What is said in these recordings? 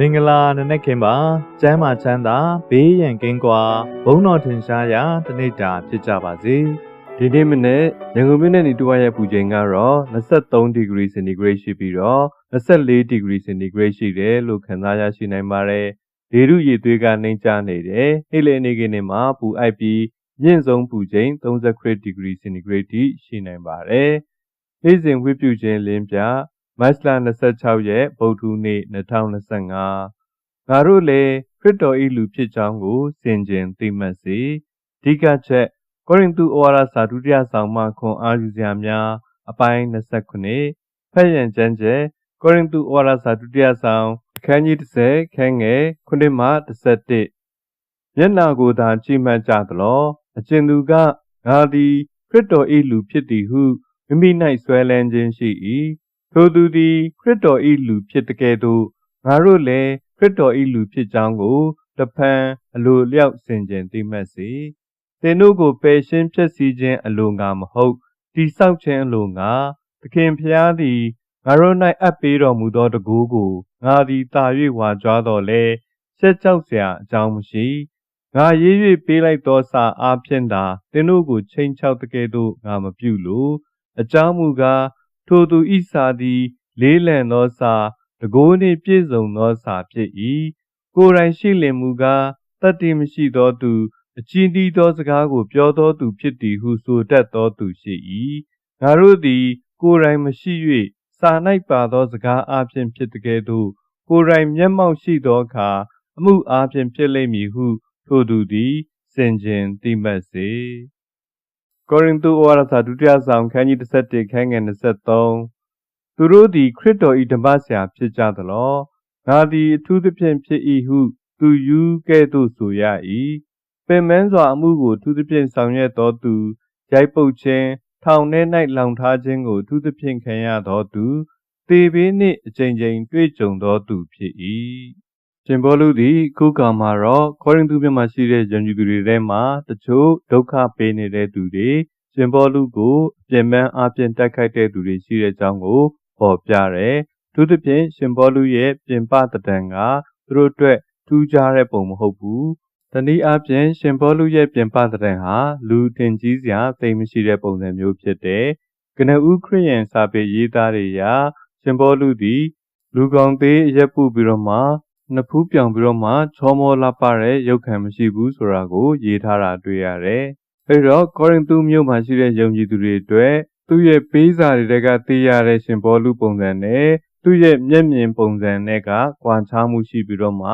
မင်္ဂလာနနက်ခင်းပါကျမ်းမာချမ်းသာဘေးရန်ကင်းကွာဘုန်းတော်ထင်ရှားရာတနေ့တာဖြစ်ကြပါစေဒီနေ့မနေ့ရန်ကုန်မြို့နယ်နေတူဝါရဲ့ပူချိန်ကတော့23ဒီဂရီစင်တီဂရိတ်ရှိပြီးတော့24ဒီဂရီစင်တီဂရိတ်ရှိတယ်လို့ခန့်သားရရှိနိုင်ပါတယ်။လေထုရည်သွေးကနှိမ့်ချနေတယ်။နေ့လယ်နေ့ကနေ့မှာပူအိုက်ပြီးမြင့်ဆုံးပူချိန်30ဒီဂရီစင်တီဂရိတ်ထိရှိနိုင်ပါတယ်။နေ့စဉ်ဝိပြုခြင်းလင်းပြ မတ်လ26ရက်ဗုဒ္ဓနေ့2025ငါတို့လည်းခရစ်တော်၏လူဖြစ်ကြောင်းကိုစင်ကြင်သိမှတ်စေ။အဓိကချက်ကောရိန္သုဩဝါဒစာဒုတိယဆောင်မှခွန်အားယူစရာများအပိုင်း29ဖက်ရန်ကျမ်းကျက်ကောရိန္သုဩဝါဒစာဒုတိယဆောင်အခန်းကြီး30ခန်းငယ်9မှ11မျက်နာကိုသာကြည့်မှတ်ကြသလောအကျဉ်သူကငါသည်ခရစ်တော်၏လူဖြစ်သည်ဟုမိမိ၌ဆွဲလန်းခြင်းရှိ၏ ထိုသူသည်ခရစ်တော်၏လူဖြစ်တကယ်သို့ငါတို့လည်းခရစ်တော်၏လူဖြစ်ကြောင်းကိုတဖန်အလိုလျောက်ဆင်ခြင်သိမှတ်စေ သင်တို့ကိုပယ်ရှင်းဖြစ်စီခြင်းအလိုငါမဟုတ်တိဆောက်ခြင်းအလိုငါသခင်ဖျားသည်ငါတို့၌အပ်ပေးတော်မူသောတကူကိုငါသည်တာ၍ဝါကြွားတော်လဲရှက်ကြောက်เสียအကြောင်းမရှိငါရေး၍ပေးလိုက်သောစာအားဖြင့်သာသင်တို့ကိုချိန်ချောက်တကယ်သို့ငါမပြုလိုအကြောင်းမူကား ထိုသူဤစာသည် လေးလံသောစာတကိုးနှင့်ပြည့်စုံသောစာဖြစ်၏ကိုယ်တိုင်ရှိလင်မူကားတတ္တိမရှိသောသူအချင်းတီးသောစကားကို ပြောသောသူဖြစ်သည်ဟုဆိုတတ်သောသူရှိ၏ငါတို့သည် ကိုယ်တိုင်မရှိ၍စာ၌ပါသောစကားအပြင်ဖြစ်တကယ်သို့ကိုယ်တိုင်မျက်မှောက်ရှိသောအခါအမှုအပြင်ဖြစ်လိမ့်မည်ဟု ထိုသူသည်စင်ကြင်သိမှတ်စေ ကောရိန္သုဩဝါဒစာဒုတိယဆောင်ခန်းကြီး17ခန်းငယ်23သူတို့သည်ခရစ်တော်၏ဓမ္မဆရာဖြစ်ကြသလောငါသည်အထူးသဖြင့်ဖြစ်၏ဟုသူယူကဲ့သို့ဆိုရ၏ပင်မန်းစွာအမှုကိုအထူးသဖြင့်ဆောင်ရွက်သောသူရိုက်ပုတ်ခြင်းထောင်ထဲ၌လောင်ထားခြင်းကိုအထူးသဖြင့်ခံရသောသူတေဘေးနှင့်အကြိမ်ကြိမ်တွေ့ကြုံသောသူဖြစ်၏ ရှင်ဘောလူသည်ခုကံမှာတော့ကောရိန္သုမြို့မှာရှိတဲ့ယဉ်ကျေးသူတွေထဲမှာတချို့ဒုက္ခပေးနေတဲ့သူတွေရှင်ဘောလူကိုအပြင်းပန်းအပြင်းတိုက်ခိုက်တဲ့သူတွေရှိတဲ့အကြောင်းကိုပေါ်ပြတယ်။သူသဖြင့်ရှင်ဘောလူရဲ့ပြင်ပတံကသူတို့အတွက်ထူးခြားတဲ့ပုံမဟုတ်ဘူး။တနည်းအားဖြင့်ရှင်ဘောလူရဲ့ပြင်ပတံဟာလူတင်ကြီးစရာသိမရှိတဲ့ပုံစံမျိုးဖြစ်တယ်။ကနဦးခရိယန်စာပေရေးသားတွေရာရှင်ဘောလူသည်လူကောင်သေးရက်ပုပြီးတော့မှ နှစ်ဖူးပြောင်ပြီးတော့မှချောမောလာပတဲ့ရုပ်ခံမရှိဘူးဆိုတာကို ရေးထားတာတွေ့ရတယ်။အဲဒီတော့ကောရိန္သုမြို့မှာရှိတဲ့ယုံကြည်သူတွေအတွက်သူ့ရဲ့ပေးစာတွေကသိရတဲ့ရှင်ဘောလူပုံစံနဲ့သူ့ရဲ့မျက်မြင်ပုံစံနဲ့ကကွာခြားမှုရှိပြီးတော့မှ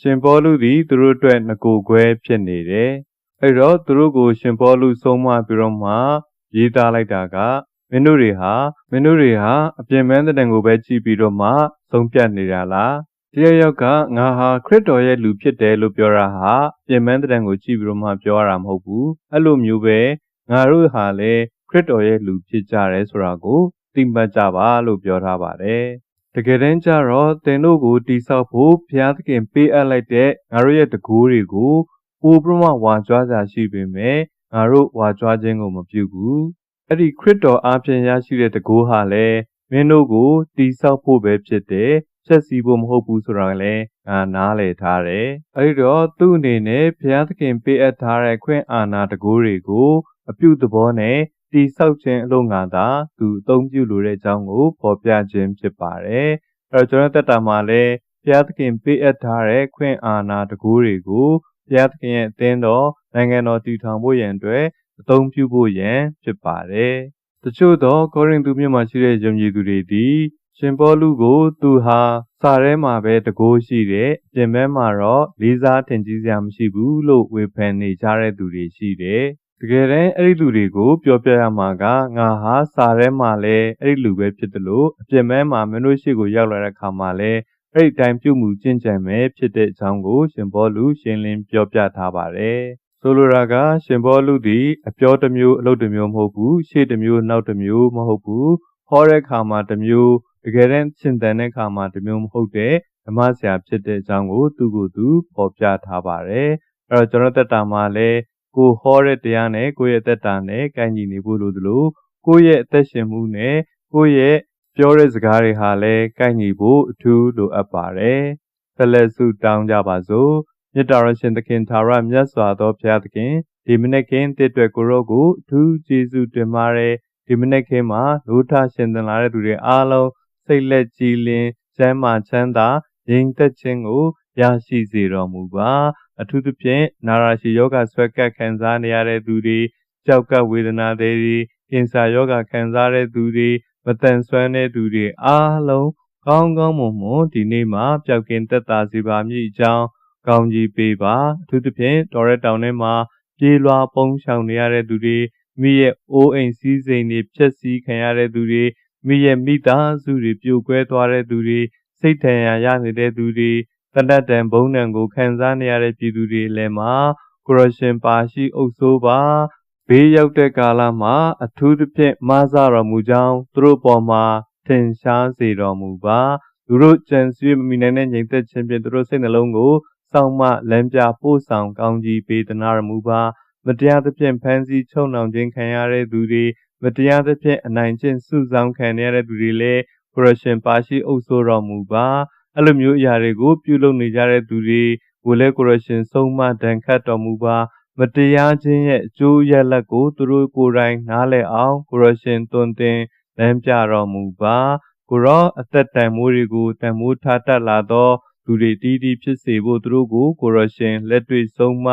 ရှင်ဘောလူသည်သူတို့အတွက်ငကိုခွဲဖြစ်နေတယ်။အဲဒီတော့သူတို့ကိုရှင်ဘောလူဆုံးမပြီးတော့မှရေးသားလိုက်တာကမင်းတို့တွေဟာမင်းတို့တွေဟာအပြင်ပန်းတဲ့တန်ကိုပဲကြည့်ပြီးတော့မှသုံးပြတ်နေတာလား တယောက်ယောက်ကငါဟာခရစ်တော်ရဲ့လူဖြစ်တယ်လို့ပြောတာဟာပြင်ပန်းတဲ့တန်ကိုကြည့်ပြီးတော့မှပြောရတာမဟုတ်ဘူးအဲ့လိုမျိုးပဲငါတို့ဟာလည်းခရစ်တော်ရဲ့လူဖြစ်ကြတယ်ဆိုတာကိုသိမှတ်ကြပါလို့ပြောထားပါတယ်တကယ်တမ်းကျတော့သင်တို့ကိုတိဆောက်ဖို့ဘုရားသခင်ပေးအပ်လိုက်တဲ့ငါတို့ရဲ့တကူတွေကိုပိုပြမဝါကြွားစာရှိပေမဲ့ငါတို့ဝါကြွားခြင်းကိုမပြုဘူးအဲ့ဒီခရစ်တော်အားဖြင့်ရရှိတဲ့တကူဟာလည်းမင်းတို့ကိုတိဆောက်ဖို့ပဲဖြစ်တယ် ချက်စီဖို့မဟုတ်ဘူးဆိုတာလည်းငါနားလည်ထားတယ်အဲ့ဒီတော့သူ့အနေနဲ့ဘုရားသခင်ပေးအပ်ထားတဲ့ခွင့်အာဏာတကူတွေကိုအပြုသဘောနဲ့တိဆောက်ခြင်းအလို့ငါသာသူအသုံးပြုလိုတဲ့အကြောင်းကိုဖော်ပြခြင်းဖြစ်ပါတယ်။အဲတော့ကျွန်တော်တက်တာမှာလည်းဘုရားသခင်ပေးအပ်ထားတဲ့ခွင့်အာဏာတကူတွေကိုဘုရားသခင်ရဲ့အသင်းတော်နိုင်ငံတော်တည်ထောင်ဖို့ရန်အတွက်အသုံးပြုဖို့ရန်ဖြစ်ပါတယ်။တချို့သောကောရိန္သုမြို့မှာရှိတဲ့ယုံကြည်သူတွေသည် ရှင်ပေါလုကို သူဟာစာထဲမှာပဲတကိုးရှိတယ်ပြင်ပန်းမှာတော့လေးစားထင်ကြီးစရာမရှိဘူးလို့ဝေဖန်နေကြတဲ့သူတွေရှိတယ်တကယ်တမ်းအဲ့ဒီလူတွေကိုပြောပြရမှာကငါဟာစာထဲမှာလဲအဲ့ဒီလူပဲဖြစ်တယ်လို့အပြင်ပန်းမှာမင်းတို့ရှိကိုရောက်လာတဲ့ခါမှာလဲအဲ့ဒီတိုင်းပြုမှုကျင့်ကြံမယ်ဖြစ်တဲ့အကြောင်းကို ရှင်ဘောလူရှင်းလင်းပြောပြထားပါတယ်ဆိုလိုတာက ရှင်ဘောလူသည်အပြောတစ်မျိုးအလုပ်တစ်မျိုးမဟုတ်ဘူးရှေ့တစ်မျိုးနောက်တစ်မျိုးမဟုတ်ဘူးဟောတဲ့ခါမှာတစ်မျိုး တကယ်တမ်းရှင်တန်တဲ့ခါမှာတစ်မျိုးမဟုတ်တဲ့ဓမ္မဆရာဖြစ်တဲ့အကြောင်းကိုသူကိုယ်သူပေါ်ပြထားပါတယ်အဲ့တော့ကျွန်တော်တက်တာမှာလည်းကိုဟောတဲ့တရားနဲ့ကိုယ့်ရဲ့တက်တာနဲ့ကိုင်းညီနေဖို့လိုသလိုကိုယ့်ရဲ့အသက်ရှင်မှုနဲ့ကိုယ့်ရဲ့ပြောတဲ့စကားတွေဟာလည်းကိုင်းညီဖို့အထူးလိုအပ်ပါတယ်ဆက်လက်ဆုတောင်းကြပါစို့မြတ်တော်ရှင်သခင်သာရမြတ်စွာသောဘုရားသခင်ဒီမနေ့ခင်တစ်အတွက်ကိုရောကိုအထူးကျေးဇူးတင်ပါတယ်ဒီမနေ့ခင်မှာလူထရှင်သန်လာတဲ့သူတွေအားလုံး စိတ်လက်ကြည်လင်ကျမ်းမာချမ်းသာငြိမ်သက်ခြင်းကိုရရှိစေတော်မူပါအထူးသဖြင့်နာရာရှိယောဂဆွဲကပ်ခံစားနေရတဲ့သူတွေကြောက်ကပ်ဝေဒနာတွေကင်ဆာယောဂခံစားတဲ့သူတွေမတန်ဆွမ်းတဲ့သူတွေအားလုံးကောင်းကောင်းမွန်မွန်ဒီနေ့မှာပျောက်ကင်းသက်သာစေပါမည်အကြောင်းကောင်းကြီးပေးပါအထူးသဖြင့်တော်ရဲတောင်ထဲမှာပြေးလွှာပုံရှောင်နေရတဲ့သူတွေမိရဲ့အိုးအိမ်စည်းစိမ်တွေဖျက်ဆီးခံရတဲ့သူတွေ မိရဲ့မိသားစုတွေပြိုကွဲသွားတဲ့သူတွေစိတ်ထန်ရာရနေတဲ့သူတွေတနတ်တန်ဘုံနံကိုခံစားနေရတဲ့ပြည်သူတွေလည်းမှာကိုရရှင်ပါရှိအုပ်ဆိုးပါဘေးရောက်တဲ့ကာလမှာအထူးသဖြင့်မဆတော်မူကြောင်းသူတို့ပေါ်မှာထင်ရှားစေတော်မူပါသူတို့ကြံစည်မမိနိုင်တဲ့ညီသက်ခြင်းဖြင့်သူတို့စိတ်နှလုံးကိုစောင့်မလမ်းပြပို့ဆောင်ကောင်းကြီးပေးသနာတော်မူပါမတရားသဖြင့်ဖန်ဆီးချုပ်နှောင်ခြင်းခံရတဲ့သူတွေ မတရားသဖြင့်အနိုင်ကျင့်စုဆောင်ခံရတဲ့သူတွေလည်းကိုရရှင်ပါရှိအုပ်ဆိုးတော်မူပါအဲ့လိုမျိုးအရာတွေကိုပြုလုပ်နေကြတဲ့သူတွေကိုလည်းကိုရရှင်ဆုံးမတန်ခတ်တော်မူပါမတရားခြင်းရဲ့အကျိုးရလဒ်ကိုသူတို့ကိုယ်တိုင်နားလည်အောင်ကိုရရှင်တွင်တင်လမ်းပြတော်မူပါကိုရောအသက်တန်မိုးတွေကိုတန်မိုးထားတတ်လာသောသူတွေတီးတီးဖြစ်စေဖို့သူတို့ကိုကိုရရှင်လက်တွေ့ဆုံးမ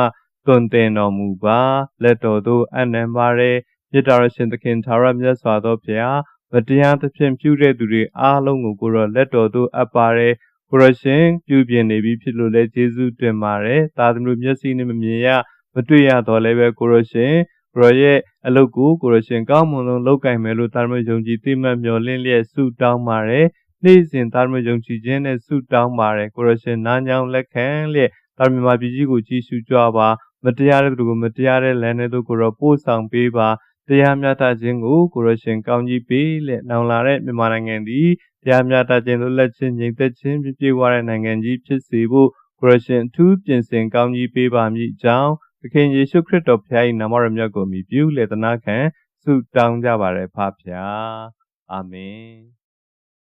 တွင်တင်တော်မူပါလက်တော်သို့အနံပါရဲ မြတ်တော်ရှင်သခင်သာရမြတ်စွာသောဘုရားမတရားသဖြင့်ပြုတဲ့သူတွေအားလုံးကိုကိုရောလက်တော်သို့အပ်ပါရဲကိုရရှင်ပြုပြင်နေပြီဖြစ်လို့လဲကျေးဇူးတင်ပါတယ်သာသမီမျက်စိနဲ့မမြင်ရမတွေ့ရတော့လည်းပဲကိုရရှင်ကိုရရဲ့အလုတ်ကိုကိုရရှင်ကောင်းမွန်ဆုံးလောက်ကင်မယ်လို့တာမယုံကြည်သိမှတ်မျှော်လင့်လျက်ဆုတောင်းပါတယ်နေ့စဉ်တာမယုံကြည်ခြင်းနဲ့ဆုတောင်းပါတယ်ကိုရရှင်နားညောင်းလက်ခံလျက်တာမမာပြည်ကြီးကိုကြည်ရှုကြပါမတရားတဲ့သူကိုမတရားတဲ့လမ်းထဲသို့ကိုရောပို့ဆောင်ပေးပါ တရားမျှတခြင်းကိုကိုရရှင်ကောင်းကြီးပေးလက်နောင်လာတဲ့မြန်မာနိုင်ငံသည်တရားမျှတခြင်းလို့လက်ချင်းငြိမ်သက်ခြင်းပြည့်ပြည့်ဝတဲ့နိုင်ငံကြီးဖြစ်စေဖို့ကိုရရှင်အထူးပြင်ဆင်ကောင်းကြီးပေးပါမည်အကြောင်းသခင်ယေရှုခရစ်တော်ဖခင်၏နာမတော်မြတ်ကိုမြည်ပြုလေသနာခံဆုတောင်းကြပါရယ်ဖဖျားအာမင်